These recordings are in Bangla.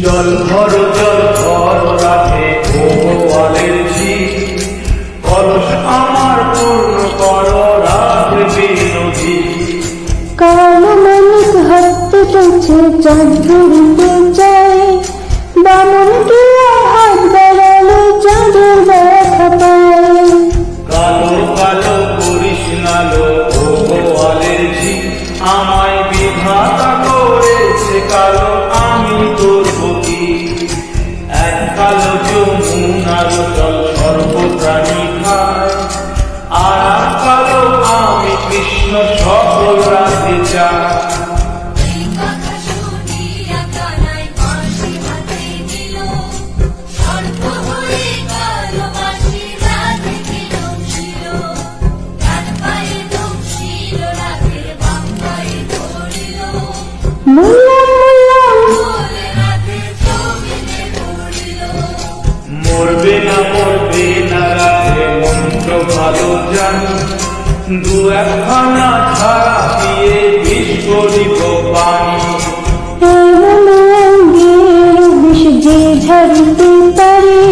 জল ভর জল ভর, রাখে ভোয়ালের জি কলস আমার পূর্ণ কর রাখবে কাল চলছে চন্দ্রিতে চাই বামন কে আমায় বিধাতা করেছে, কালো আমি তোর ভকি এক কালো যমুনার জল সর্বপ্রাণী খায়, আর কালো আমি কৃষ্ণ সকল রাধে চায়। মরবে না মরবে না রাধে মন্ত্র ভালো জানি। দু একখানা ছাড়া দিয়ে বিষ করিব পানি যে ঝাড়তে পারে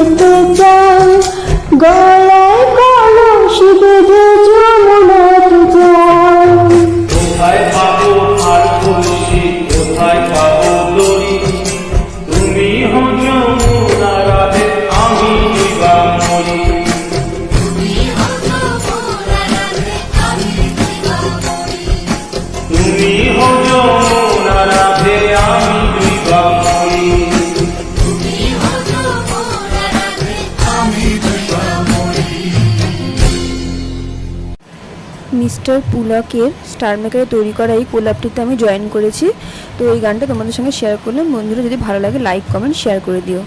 যদি মিস্টার পুলকের স্টার মেকারে তৈরি করা এই কোলাপটিতে আমি জয়েন করেছি। তো এই গানটা তোমাদের সঙ্গে শেয়ার করলাম। বন্ধুরা, যদি ভালো লাগে লাইক কমেন্ট শেয়ার করে দিও।